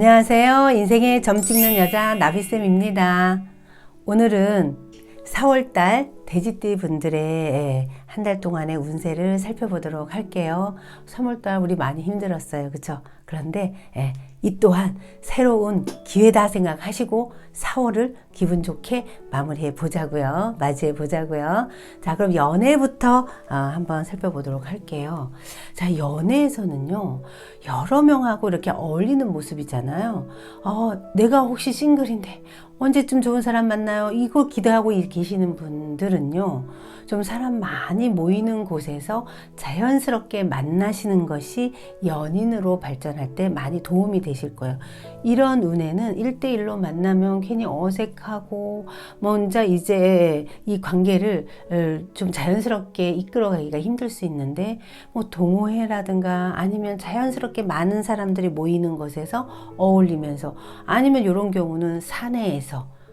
안녕하세요. 인생의 점 찍는 여자 나비쌤입니다. 오늘은 4월달 돼지띠 분들의 한 달 동안의 운세를 살펴보도록 할게요. 3월달 우리 많이 힘들었어요. 그쵸? 그런데 예, 이 또한 새로운 기회다 생각하시고 4월을 기분 좋게 마무리해 보자고요. 맞이해 보자고요. 자, 그럼 연애부터 어, 한번 살펴보도록 할게요. 자, 연애에서는요, 여러 명하고 이렇게 어울리는 모습이잖아요. 어, 내가 혹시 싱글인데 언제쯤 좋은 사람 만나요? 이걸 기대하고 계시는 분들은요, 좀 사람 많이 모이는 곳에서 자연스럽게 만나시는 것이 연인으로 발전할 때 많이 도움이 되실 거예요. 이런 운에는 1대1로 만나면 괜히 어색하고, 먼저 이제 이 관계를 어, 좀 자연스럽게 이끌어가기가 힘들 수 있는데, 뭐 동호회라든가 아니면 자연스럽게 많은 사람들이 모이는 곳에서 어울리면서, 아니면 이런 경우는 사내에서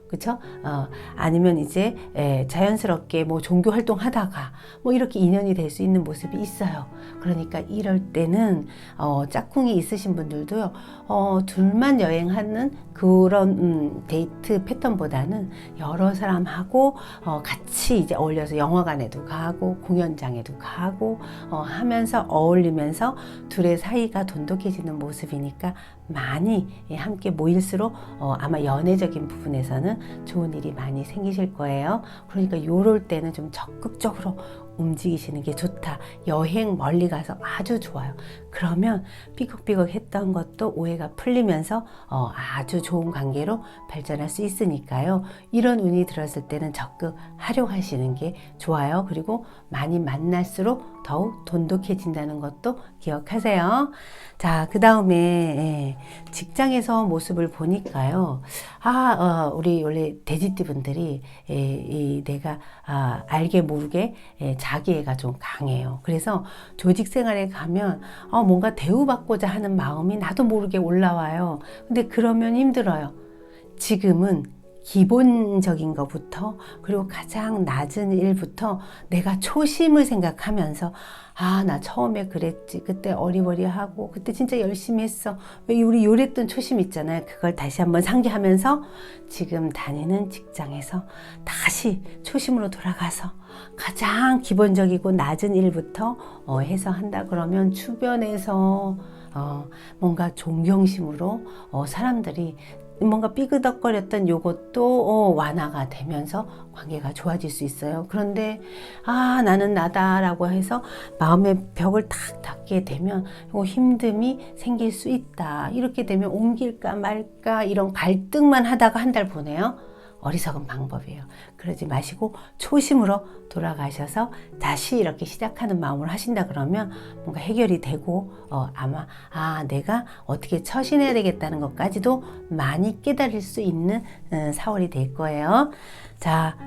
그쵸? 어, 아니면 이제 에, 자연스럽게 뭐 종교 활동 하다가 뭐 이렇게 인연이 될 수 있는 모습이 있어요. 그러니까 이럴 때는 어, 짝꿍이 있으신 분들도요, 어, 둘만 여행하는 그런 음, 데이트 패턴보다는 여러 사람하고 어, 같이 이제 어울려서 영화관에도 가고 공연장에도 가고 어, 하면서 어울리면서 둘의 사이가 돈독해지는 모습이니까 많이 예, 함께 모일수록 어, 아마 연애적인 부분에서는 좋은 일이 많이 생기실 거예요. 그러니까 요럴 때는 좀 적극적으로 움직이시는 게 좋다. 여행 멀리 가서 아주 좋아요. 그러면 삐걱삐걱 했던 것도 오해가 풀리면서 어, 아주 좋은 관계로 발전할 수 있으니까요. 이런 운이 들었을 때는 적극 활용하시는 게 좋아요. 그리고 많이 만날수록 더욱 돈독해진다는 것도 기억하세요. 자, 그 다음에 예, 직장에서 모습을 보니까요. 아, 어, 우리 원래 돼지띠 분들이 예, 이 내가 아, 알게 모르게 예, 자기애가 좀 강해요. 그래서 조직 생활에 가면 어, 뭔가 대우받고자 하는 마음이 나도 모르게 올라와요. 근데 그러면 힘들어요. 지금은 기본적인 것부터 그리고 가장 낮은 일부터 내가 초심을 생각하면서 아 나 처음에 그랬지. 그때 어리버리하고 그때 진짜 열심히 했어. 왜 우리 요랬던 초심 있잖아요. 그걸 다시 한번 상기하면서 지금 다니는 직장에서 다시 초심으로 돌아가서 가장 기본적이고 낮은 일부터 어, 해서 한다 그러면 주변에서 어, 뭔가 존경심으로 어, 사람들이 뭔가 삐그덕거렸던 요것도 어, 완화가 되면서 관계가 좋아질 수 있어요. 그런데 아 나는 나다라고 해서 마음의 벽을 탁 닫게 되면 요 힘듦이 생길 수 있다. 이렇게 되면 옮길까 말까 이런 갈등만 하다가 한 달 보내요. 어리석은 방법이에요. 그러지 마시고 초심으로 돌아가셔서 다시 이렇게 시작하는 마음으로 하신다 그러면 뭔가 해결이 되고 어, 아마 아 내가 어떻게 처신해야 되겠다는 것까지도 많이 깨달을 수 있는 음, 4월이 될 거예요. 자.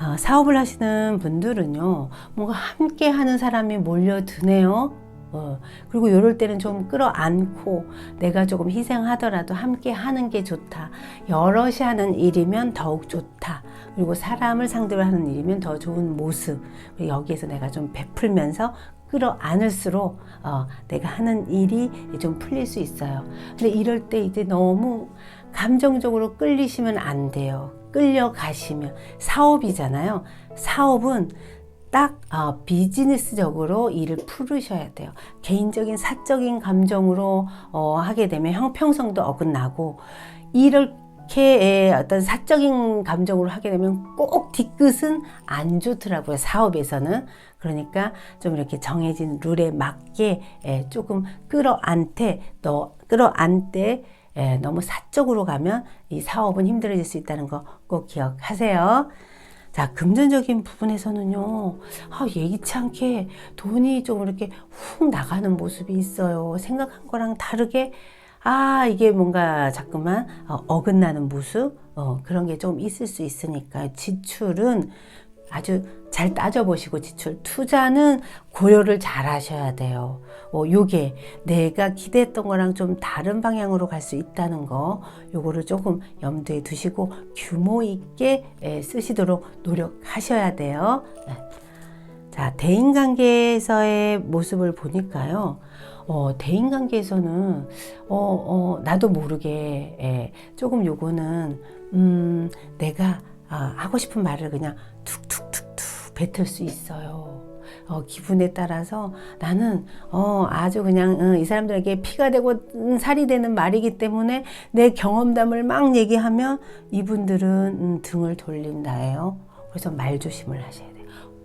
어, 사업을 하시는 분들은요, 뭔가 함께 하는 사람이 몰려드네요. 어, 그리고 이럴 때는 좀 끌어안고 내가 조금 희생하더라도 함께 하는 게 좋다. 여럿이 하는 일이면 더욱 좋다. 그리고 사람을 상대로 하는 일이면 더 좋은 모습. 여기에서 내가 좀 베풀면서 끌어안을수록 어, 내가 하는 일이 좀 풀릴 수 있어요. 근데 이럴 때 이제 너무 감정적으로 끌리시면 안 돼요. 끌려가시면 사업이잖아요. 사업은 딱 어, 비즈니스적으로 일을 풀으셔야 돼요. 개인적인 사적인 감정으로 어, 하게 되면 형평성도 어긋나고 이렇게 어떤 사적인 감정으로 하게 되면 꼭 뒤끝은 안 좋더라고요. 사업에서는. 그러니까 좀 이렇게 정해진 룰에 맞게 에, 조금 끌어안되 너 끌어안되 에, 너무 사적으로 가면 이 사업은 힘들어질 수 있다는 거 꼭 기억하세요. 자, 금전적인 부분에서는요, 아, 예기치 않게 돈이 좀 이렇게 훅 나가는 모습이 있어요. 생각한 거랑 다르게, 아, 이게 뭔가 자꾸만 어, 어긋나는 모습, 어, 그런 게 좀 있을 수 있으니까 지출은 아주 잘 따져보시고 지출 투자는 고려를 잘 하셔야 돼요. 어, 요게 내가 기대했던 거랑 좀 다른 방향으로 갈 수 있다는 거 요거를 조금 염두에 두시고 규모 있게 에, 쓰시도록 노력하셔야 돼요. 네. 자, 대인관계에서의 모습을 보니까요. 어, 대인관계에서는 어, 어, 나도 모르게 예, 조금 요거는 음, 내가 아, 하고 싶은 말을 그냥 뱉을 수 있어요. 어, 기분에 따라서 나는 어, 아주 그냥 어, 이 사람들에게 피가 되고 음, 살이 되는 말이기 때문에 내 경험담을 막 얘기하면 이분들은 음, 등을 돌린다예요. 그래서 말 조심을 하셔야 돼요.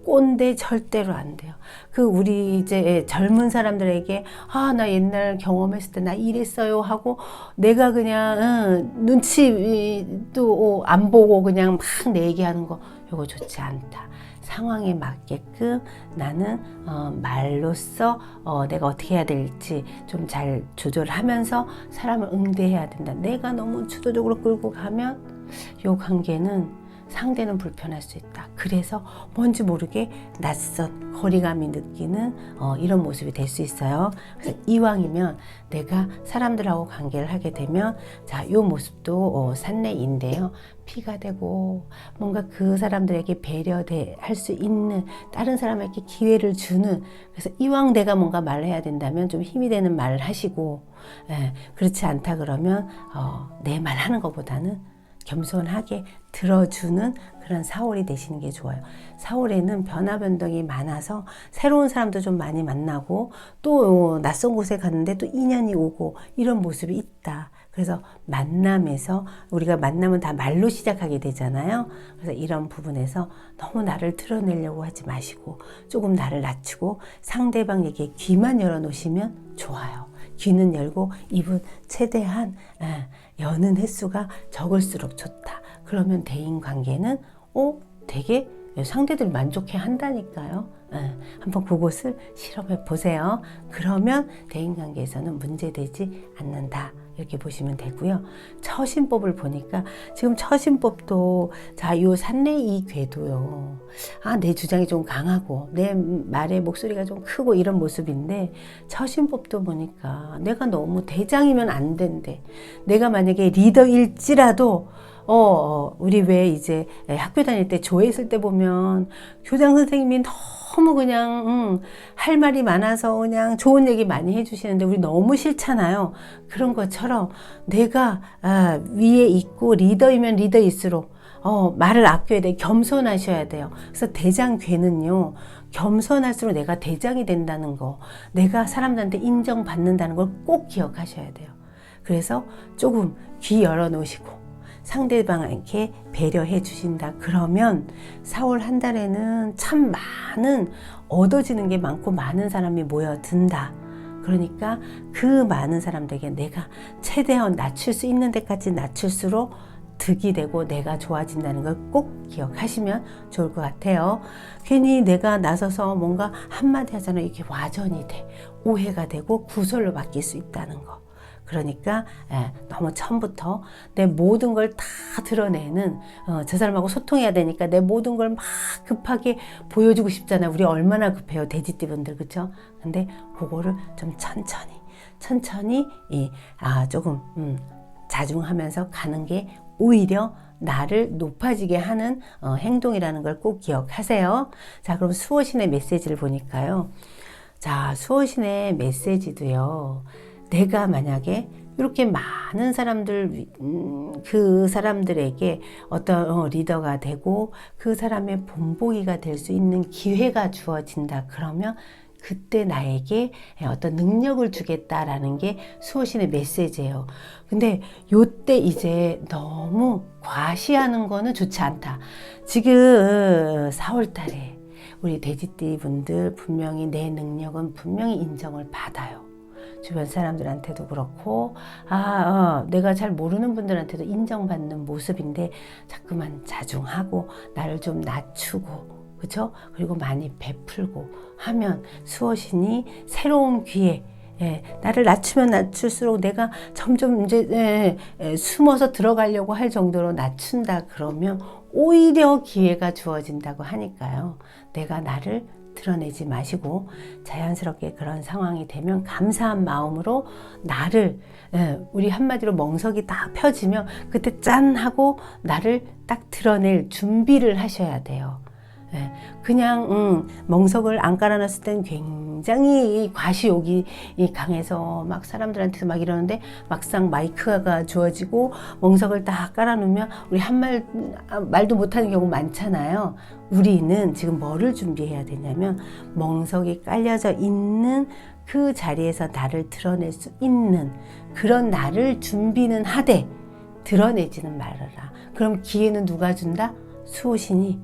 꼰대 절대로 안 돼요. 그 우리 이제 젊은 사람들에게 아 나 옛날 경험했을 때 나 이랬어요 하고 내가 그냥 응, 눈치도 안 보고 그냥 막 내 얘기하는 거 이거 좋지 않다. 상황에 맞게끔 나는 어, 말로써 어, 내가 어떻게 해야 될지 좀 잘 조절하면서 사람을 응대해야 된다. 내가 너무 주도적으로 끌고 가면 요 관계는 상대는 불편할 수 있다. 그래서 뭔지 모르게 낯선 거리감이 느끼는 어, 이런 모습이 될 수 있어요. 그래서 이왕이면 내가 사람들하고 관계를 하게 되면 자, 요 모습도 어, 산내인데요. 피가 되고 뭔가 그 사람들에게 배려할 수 있는 다른 사람에게 기회를 주는 그래서 이왕 내가 뭔가 말을 해야 된다면 좀 힘이 되는 말을 하시고 예, 그렇지 않다 그러면 어, 내 말 하는 것보다는 겸손하게 들어주는 그런 사월이 되시는 게 좋아요. 사월에는 변화 변동이 많아서 새로운 사람도 좀 많이 만나고 또 낯선 곳에 갔는데 또 인연이 오고 이런 모습이 있다. 그래서 만남에서 우리가 만남은 다 말로 시작하게 되잖아요. 그래서 이런 부분에서 너무 나를 드러내려고 하지 마시고 조금 나를 낮추고 상대방에게 귀만 열어 놓으시면 좋아요. 귀는 열고 입은 최대한 예, 여는 횟수가 적을수록 좋다. 그러면 대인 관계는 어 되게 상대들이 만족해 한다니까요. 예, 한번 그곳을 실험해 보세요. 그러면 대인 관계에서는 문제되지 않는다. 이렇게 보시면 되고요. 처신법을 보니까 지금 처신법도 자, 요 산내 이 궤도요. 아, 내 주장이 좀 강하고 내 말의 목소리가 좀 크고 이런 모습인데 처신법도 보니까 내가 너무 대장이면 안 된대. 내가 만약에 리더일지라도 어, 어, 우리 왜 이제 학교 다닐 때 조회 있을 때 보면 교장 선생님이 너무 그냥 음, 할 말이 많아서 그냥 좋은 얘기 많이 해주시는데 우리 너무 싫잖아요. 그런 것처럼 내가 아, 위에 있고 리더이면 리더일수록 어, 말을 아껴야 돼. 겸손하셔야 돼요. 그래서 대장 괴는요, 겸손할수록 내가 대장이 된다는 거, 내가 사람들한테 인정받는다는 걸 꼭 기억하셔야 돼요. 그래서 조금 귀 열어 놓으시고, 상대방에게 배려해 주신다. 그러면 4월 한 달에는 참 많은 얻어지는 게 많고 많은 사람이 모여든다. 그러니까 그 많은 사람들에게 내가 최대한 낮출 수 있는 데까지 낮출수록 득이 되고 내가 좋아진다는 걸 꼭 기억하시면 좋을 것 같아요. 괜히 내가 나서서 뭔가 한마디 하잖아요. 이게 와전이 돼. 오해가 되고 구설로 바뀔 수 있다는 거. 그러니까 예, 너무 처음부터 내 모든 걸 다 드러내는 어, 저 사람하고 소통해야 되니까 내 모든 걸 막 급하게 보여주고 싶잖아요. 우리 얼마나 급해요, 돼지띠분들 그렇죠? 근데 그거를 좀 천천히 천천히 이, 아 조금 음, 자중하면서 가는 게 오히려 나를 높아지게 하는 어, 행동이라는 걸 꼭 기억하세요. 자, 그럼 수호신의 메시지를 보니까요. 자, 수호신의 메시지도요. 내가 만약에 이렇게 많은 사람들 음, 그 사람들에게 어떤 어, 리더가 되고 그 사람의 본보기가 될 수 있는 기회가 주어진다 그러면 그때 나에게 어떤 능력을 주겠다라는 게 수호신의 메시지예요. 근데 요때 이제 너무 과시하는 거는 좋지 않다. 지금 4월 달에 우리 돼지띠 분들 분명히 내 능력은 분명히 인정을 받아요. 주변 사람들한테도 그렇고 아 어, 내가 잘 모르는 분들한테도 인정받는 모습인데 자꾸만 자중하고 나를 좀 낮추고 그렇죠? 그리고 많이 베풀고 하면 수호신이 새로운 기회 예, 나를 낮추면 낮출수록 내가 점점 이제 예, 예, 숨어서 들어가려고 할 정도로 낮춘다 그러면 오히려 기회가 주어진다고 하니까요. 내가 나를 드러내지 마시고 자연스럽게 그런 상황이 되면 감사한 마음으로 나를 예, 우리 한마디로 멍석이 딱 펴지면 그때 짠 하고 나를 딱 드러낼 준비를 하셔야 돼요. 예, 그냥 음, 멍석을 안 깔아놨을 땐 굉장히 이 과시욕이 이 강해서 막 사람들한테 막 이러는데 막상 마이크가 주어지고 멍석을 딱 깔아놓으면 우리 한 말 말도 못하는 경우 많잖아요. 우리는 지금 뭐를 준비해야 되냐면 멍석이 깔려져 있는 그 자리에서 나를 드러낼 수 있는 그런 나를 준비는 하되 드러내지는 말아라. 그럼 기회는 누가 준다? 수호신이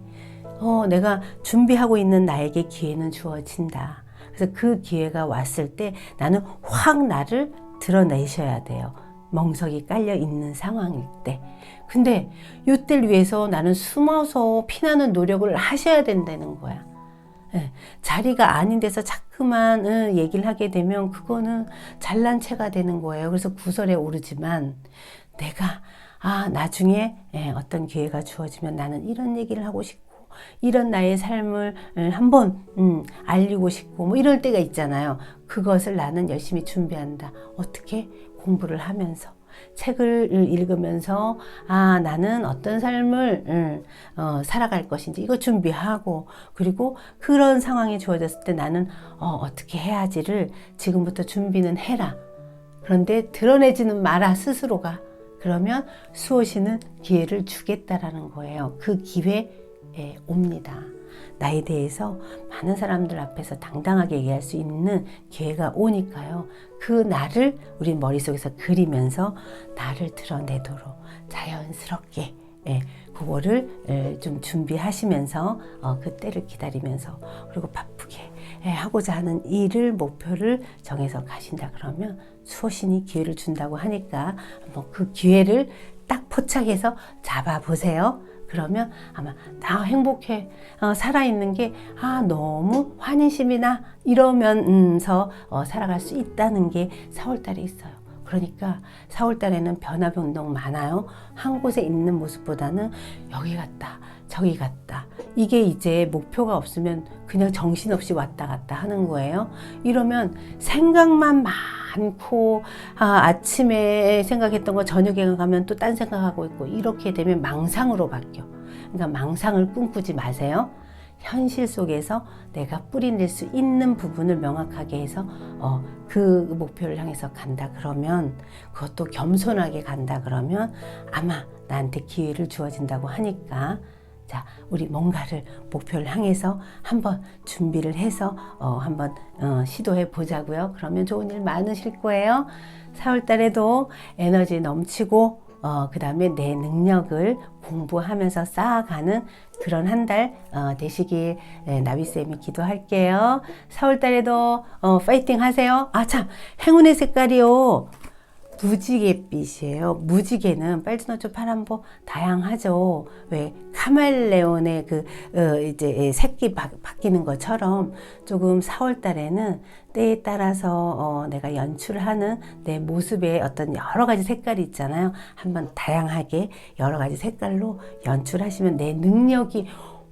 어, 내가 준비하고 있는 나에게 기회는 주어진다. 그래서 그 기회가 왔을 때 나는 확 나를 드러내셔야 돼요. 멍석이 깔려 있는 상황일 때. 근데 요때를 위해서 나는 숨어서 피나는 노력을 하셔야 된다는 거야. 예, 자리가 아닌 데서 자꾸만 응, 얘기를 하게 되면 그거는 잘난 체가 되는 거예요. 그래서 구설에 오르지만 내가 아 나중에 예, 어떤 기회가 주어지면 나는 이런 얘기를 하고 싶고 이런 나의 삶을 음, 한번 음, 알리고 싶고 뭐 이럴 때가 있잖아요. 그것을 나는 열심히 준비한다. 어떻게 공부를 하면서 책을 읽으면서 아 나는 어떤 삶을 음, 어, 살아갈 것인지 이거 준비하고 그리고 그런 상황이 주어졌을 때 나는 어, 어떻게 해야지를 지금부터 준비는 해라. 그런데 드러내지는 마라 스스로가 그러면 수호신은 기회를 주겠다라는 거예요. 그 기회에 옵니다. 나에 대해서 많은 사람들 앞에서 당당하게 얘기할 수 있는 기회가 오니까요. 그 나를 우리 머릿속에서 그리면서 나를 드러내도록 자연스럽게 예, 그거를 예, 좀 준비하시면서 어, 그 때를 기다리면서 그리고 바쁘게 예, 하고자 하는 일을 목표를 정해서 가신다 그러면 수호신이 기회를 준다고 하니까 한번 그 기회를 딱 포착해서 잡아보세요. 그러면 아마 나 행복해 어, 살아있는 게 아 너무 환희심이 나 이러면서 어, 살아갈 수 있다는 게 4월달에 있어요. 그러니까 4월 달에는 변화 변동 많아요. 한 곳에 있는 모습보다는 여기 갔다 저기 갔다 이게 이제 목표가 없으면 그냥 정신없이 왔다 갔다 하는 거예요. 이러면 생각만 많고 아, 아침에 생각했던 거 저녁에 가면 또 딴 생각하고 있고 이렇게 되면 망상으로 바뀌어. 그러니까 망상을 꿈꾸지 마세요. 현실 속에서 내가 뿌리낼 수 있는 부분을 명확하게 해서 어, 그 목표를 향해서 간다 그러면 그것도 겸손하게 간다 그러면 아마 나한테 기회를 주어진다고 하니까 자, 우리 뭔가를 목표를 향해서 한번 준비를 해서 어, 한번 어, 시도해 보자고요. 그러면 좋은 일 많으실 거예요. 4월 달에도 에너지 넘치고 어, 그 다음에 내 능력을 공부하면서 쌓아가는 그런 한달 어, 되시길 예, 나비쌤이 기도할게요. 4월 달에도 어, 파이팅 하세요. 아, 참, 행운의 색깔이요. 무지개빛이에요. 무지개는 빨주노초 파란보 다양하죠. 왜 카멜레온의 그 어, 이제 색이 바, 바뀌는 것처럼 조금 4월 달에는 때에 따라서 어, 내가 연출하는 내 모습의 어떤 여러 가지 색깔이 있잖아요. 한번 다양하게 여러 가지 색깔로 연출하시면 내 능력이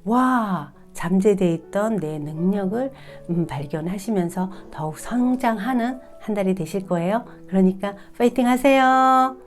와 잠재되어 있던 내 능력을 음, 발견하시면서 더욱 성장하는 한 달이 되실 거예요. 그러니까 파이팅 하세요.